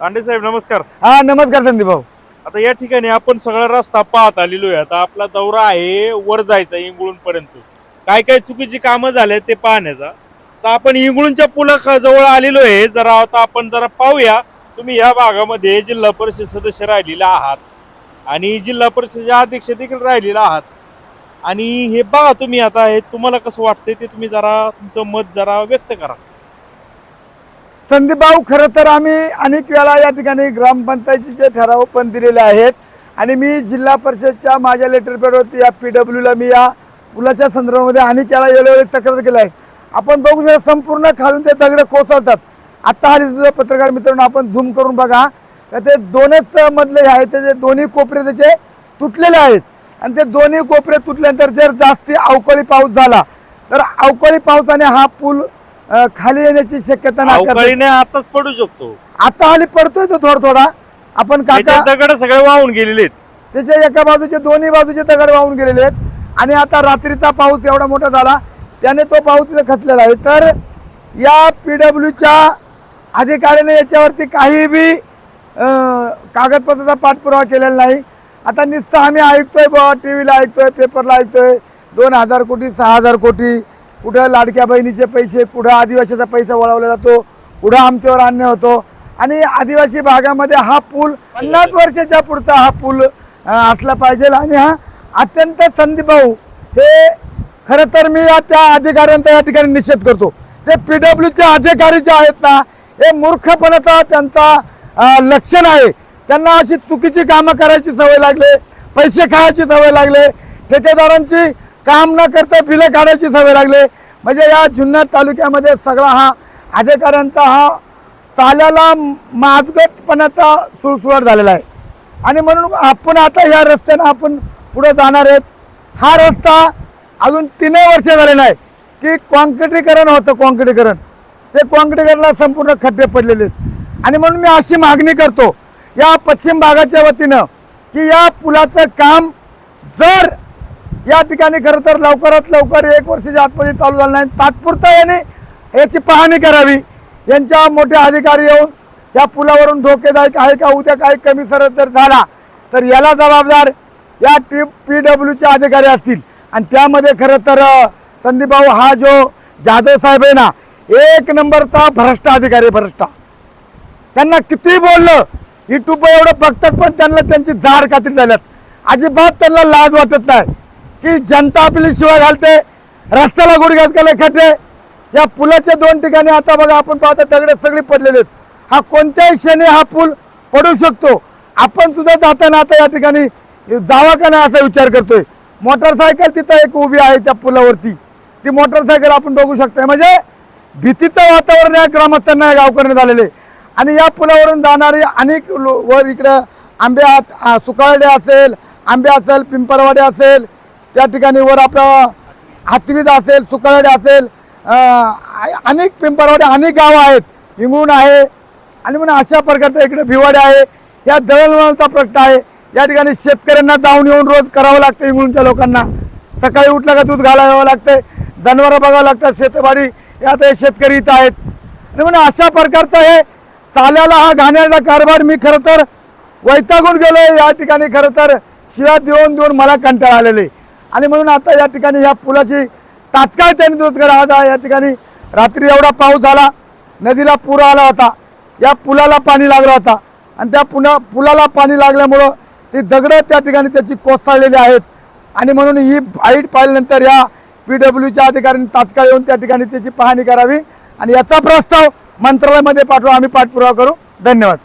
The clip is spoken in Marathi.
दांडे साहेब नमस्कार. हा नमस्कार संदीप भाऊ आता या ठिकाणी आपण सगळा रस्ता पाहत आलेलो आहे. आता आपला दौरा आहे वर जायचा इंगळून पर्यंत काय काय चुकीची कामं झाले ते पाहण्याचा. तर आपण इंगळूनच्या पुला जवळ आलेलो आहे. जरा आता आपण जरा पाहूया. तुम्ही या भागामध्ये जिल्हा परिषद सदस्य राहिलेले आहात. आणि जिल्हा परिषदेचे अध्यक्ष देखील राहिलेले आहात. आणि हे बघा तुम्ही आता हे तुम्हाला कसं वाटतंय ते तुम्ही जरा तुमचं मत जरा व्यक्त करा. संदीपभाऊ खरं तर आम्ही अनेक वेळा या ठिकाणी ग्रामपंचायतीचे ठराव पण दिलेले आहेत. आणि मी जिल्हा परिषदच्या माझ्या लेटरपेडवरती या पी डब्ल्यूला मी या पुलाच्या संदर्भामध्ये अनेक वेळा वेळोवेळी तक्रार केली आहे. आपण बघू शकता संपूर्ण खालून ते दगड कोसळतात. आत्ता हल्ली सुद्धा पत्रकार मित्रांनो आपण झूम करून बघा. का ते दोनच मधले जे आहेत ते दोन्ही कोपरे त्याचे तुटलेले आहेत. आणि ते दोन्ही कोपरे तुटल्यानंतर जर जास्ती अवकाळी पाऊस झाला तर अवकाळी पावसाने हा पूल खाली येण्याची शक्यता अवकाळीने आताच पडू शकतो. आता हल्ली पडतोय तो थोडा थोडा आपण काका त्याच्यात दगड सगळे वाहून गेलेले आहेत. त्याच्या एका बाजूचे दोन्ही बाजूचे दगड वाहून गेलेले आहेत. आणि आता रात्रीचा पाऊस एवढा मोठा झाला त्याने तो पाऊस तिथे खचलेला आहे. तर या पी डब्ल्यूच्या अधिकाऱ्याने याच्यावरती काही बी अं, कागदपत्राचा पाठपुरावा केलेला नाही. आता नुसतं आम्ही ऐकतोय बा टी व्हीला ऐकतोय पेपरला ऐकतोय. दोन हजार कोटी सहा हजार कोटी कुठं लाडक्या बहिणीचे पैसे कुठं आदिवासीचा पैसा वळवला जातो कुठं आमच्यावर अन्याय होतो. आणि आदिवासी भागामध्ये हा पूल पन्नास वर्षाच्या पुढचा हा पूल असला पाहिजे. आणि हा अत्यंत संदीप भाऊ हे खरं तर मी या त्या अधिकाऱ्यांचा या ठिकाणी निषेध करतो. ते पी डब्ल्यूचे अधिकारी जे आहेत ना हे मूर्खपणाचा त्यांचा लक्षण आहे. त्यांना अशी चुकीची कामं करायची सवय लागले पैसे खायची सवय लागले. ठेकेदारांची काम न करता बिलं काढायची सवय लागले. म्हणजे या जुन्नर तालुक्यामध्ये सगळा हा अधिकाऱ्यांचा हा चाल्याला माजगटपणाचा सुळसुळाट झालेला आहे. आणि म्हणून आपण आता या रस्त्यानं आपण पुढे जाणार आहेत. हा रस्ता अजून तीनही वर्ष झाले नाही की कॉन्क्रिटीकरण होतं कॉन्क्रिटीकरण. ते कॉन्क्रिटीकरणला संपूर्ण खड्डे पडलेले आहेत. आणि म्हणून मी अशी मागणी करतो या पश्चिम भागाच्या वतीनं की या पुलाचं काम जर या ठिकाणी खरं तर लवकरात लवकर एक वर्षाच्या आतमध्ये चालू झालं नाही. तात्पुरता याने याची पाहणी करावी. यांच्या मोठे अधिकारी येऊन या पुलावरून धोकेदायक आहे का उद्या काही कमी सर जर झाला तर याला जबाबदार या टी पी डब्ल्यूचे अधिकारी असतील. आणि त्यामध्ये खरं तर अ, संदीप भाऊ हा जो जाधव साहेब आहे ना एक नंबरचा भ्रष्ट अधिकारी भ्रष्टा. त्यांना किती बोललं युट्यूब एवढं बघतात पण त्यांना त्यांची झाड कात्री झाल्यात. अजिबात त्यांना लाज वाटत नाही. की जनता आपली शिवाय घालते. रस्त्याला गुडघ्यात गेले खड्डे या पुलाच्या दोन ठिकाणी आता बघा आपण पाहता त्याकडे सगळे पडलेले आहेत. हा कोणत्याही क्षणी हा पूल पडू शकतो. आपण सुद्धा जाताना आता या ठिकाणी जावा का नाही असा विचार करतोय. मोटरसायकल तिथं एक उभी आहे त्या पुलावरती. ती मोटरसायकल आपण बघू शकतोय. म्हणजे भीतीचं वातावरण या ग्रामस्थांना या गावकऱ्यांना झालेले आणि या पुलावरून जाणारे अनेक लो- वर इकडं आंबे सुकाळडे असेल आंबे असेल पिंपरवाडे असेल त्या ठिकाणी वर आपलं हातवीज असेल सुकाळडे असेल अनेक पिंपरवाडी अनेक गावं आहेत. इंगळूण आहे आणि म्हणून अशा प्रकारचं इकडे भिवाडे आहे. या दळणवळणाचा प्रश्न आहे. या ठिकाणी शेतकऱ्यांना जाऊन येऊन रोज करावं लागतं इंगळूणच्या लोकांना. सकाळी उठलं का दूध घालावं लागतं जनावरं बघावं लागतात शेतबाडी यात हे शेतकरी इथं आहेत. आणि म्हणून अशा प्रकारचं हे चाल्याला हा घाण्याचा कारभार मी खरं तर वैतागून गेलो या ठिकाणी खरं तर शिव्या देऊन देऊन मला कंटाळा आलेले आणि म्हणून आता या ठिकाणी या पुलाची तात्काळ त्यांनी दुरुस्त करा. आता या ठिकाणी रात्री एवढा पाऊस झाला नदीला पूर आला होता या पुलाला पाणी लागला होता. आणि त्या पुन्हा पुलाला पाणी लागल्यामुळं ती दगडं त्या ठिकाणी त्याची कोसळलेली आहेत. आणि म्हणून ही फाईट पाहिल्यानंतर या पी डब्ल्यूच्या अधिकाऱ्यांनी तात्काळ येऊन त्या ठिकाणी त्याची पाहणी करावी. आणि याचा प्रस्ताव मंत्रालयामध्ये पाठवा. आम्ही पाठपुरावा करू. धन्यवाद.